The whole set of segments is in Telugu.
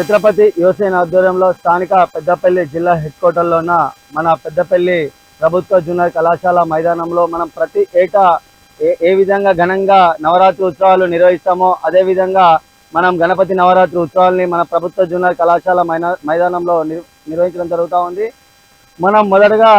ఛత్రపతి యువసేన ఆధ్వర్యంలో స్థానిక పెద్దపల్లి జిల్లా హెడ్ క్వార్టర్లో ఉన్న మన పెద్దపల్లి ప్రభుత్వ జూనియర్ కళాశాల మైదానంలో మనం ప్రతి ఏటా ఏ ఏ విధంగా ఘనంగా నవరాత్రి ఉత్సవాలు నిర్వహిస్తామో అదేవిధంగా మనం గణపతి నవరాత్రి ఉత్సవాల్ని మన ప్రభుత్వ జూనియర్ కళాశాల మైనా మైదానంలో నిర్వహించడం జరుగుతూ ఉంది. మనం మొదటగా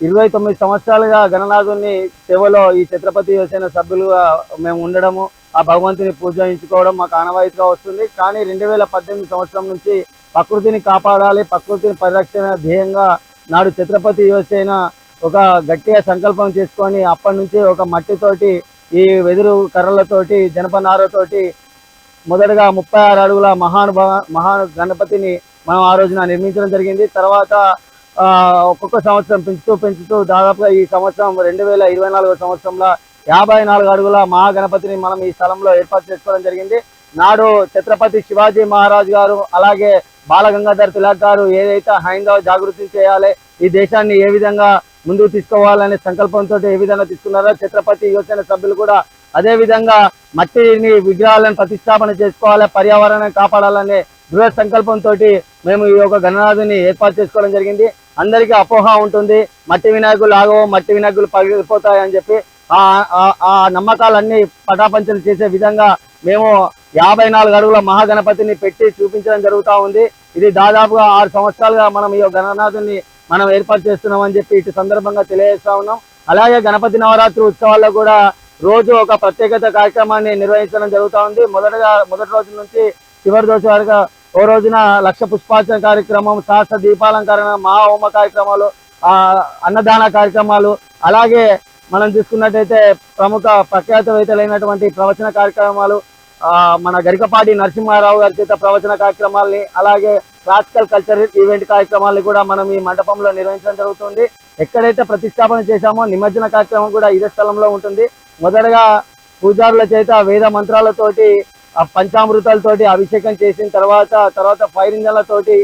ఇరవై తొమ్మిది సంవత్సరాలుగా గణనాథుని సేవలో ఈ ఛత్రపతి యువసేన సభ్యులుగా మేము ఉండడము ఆ భగవంతుని పూజించుకోవడం మాకు ఆనవాయితీగా వస్తుంది. కానీ రెండు వేల పద్దెనిమిది సంవత్సరం నుంచి ప్రకృతిని కాపాడాలి ప్రకృతిని పరిరక్షణ ధ్యేయంగా నాడు ఛత్రపతి యువసేన ఒక గట్టిగా సంకల్పం చేసుకొని అప్పటి నుంచి ఒక మట్టితోటి ఈ వెదురు కర్రలతోటి జనపనారతోటి మొదటగా ముప్పై ఆరు అడుగుల మహానుభావ మహాను గణపతిని మనం ఆ రోజున నిర్మించడం జరిగింది. తర్వాత ఒక్కొక్క సంవత్సరం పెంచుతూ పెంచుతూ దాదాపుగా ఈ సంవత్సరం రెండు వేల ఇరవై నాలుగో సంవత్సరంలో యాభై నాలుగు అడుగుల మహాగణపతిని మనం ఈ స్థలంలో ఏర్పాటు చేసుకోవడం జరిగింది. నాడు ఛత్రపతి శివాజీ మహారాజ్ గారు అలాగే బాలగంగాధర్ తిలక్ గారు ఏదైతే హైందవ జాగృతి చేయాలి ఈ దేశాన్ని ఏ విధంగా ముందుకు తీసుకోవాలనే సంకల్పంతో ఏ విధంగా తీసుకున్నారో ఛత్రపతి యువసేన సభ్యులు కూడా అదే విధంగా మట్టిని విగ్రహాలను ప్రతిష్టాపన చేసుకోవాలి పర్యావరణాన్ని కాపాడాలనే దృఢ సంకల్పంతో మేము ఈ యొక్క గణనాథుని ఏర్పాటు చేసుకోవడం జరిగింది. అందరికీ అపోహ ఉంటుంది మట్టి వినాయకులు ఆగవు మట్టి వినాయకులు పగిలిపోతాయి అని చెప్పి ఆ నమ్మకాలన్నీ పటాపంచలు చేసే విధంగా మేము యాభై నాలుగు అడుగుల మహాగణపతిని పెట్టి చూపించడం జరుగుతూ ఉంది. ఇది దాదాపుగా ఆరు సంవత్సరాలుగా మనం ఈ గణనాథుని మనం ఏర్పాటు చేస్తున్నామని చెప్పి ఇటు సందర్భంగా తెలియజేస్తా ఉన్నాం. అలాగే గణపతి నవరాత్రి ఉత్సవాల్లో కూడా రోజు ఒక ప్రత్యేకత కార్యక్రమాన్ని నిర్వహించడం జరుగుతూ ఉంది. మొదటగా మొదటి రోజు నుంచి చివరి రోజు వరకు ఓ రోజున లక్ష పుష్పార్చన కార్యక్రమం సహస్ర దీపాలంకరణ మహా హోమ కార్యక్రమాలు అన్నదాన కార్యక్రమాలు అలాగే మనం చూసుకున్నట్టయితే ప్రముఖ ప్రఖ్యాతవేత్తలైనటువంటి ప్రవచన కార్యక్రమాలు ఆ, మన గరికపాటి నరసింహారావు గారి చేత ప్రవచన కార్యక్రమాల్ని అలాగే క్లాసికల్ కల్చరల్ ఈవెంట్ కార్యక్రమాల్ని కూడా మనం ఈ మండపంలో నిర్వహించడం జరుగుతుంది. ఎక్కడైతే ప్రతిష్టాపన చేశామో నిమజ్జన కార్యక్రమం కూడా ఇదే స్థలంలో ఉంటుంది. మొదటగా పూజారుల చేత వేద మంత్రాలతోటి పంచామృతాలతోటి అభిషేకం చేసిన తర్వాత తర్వాత ఫైర్ ఇంజన్లతోటి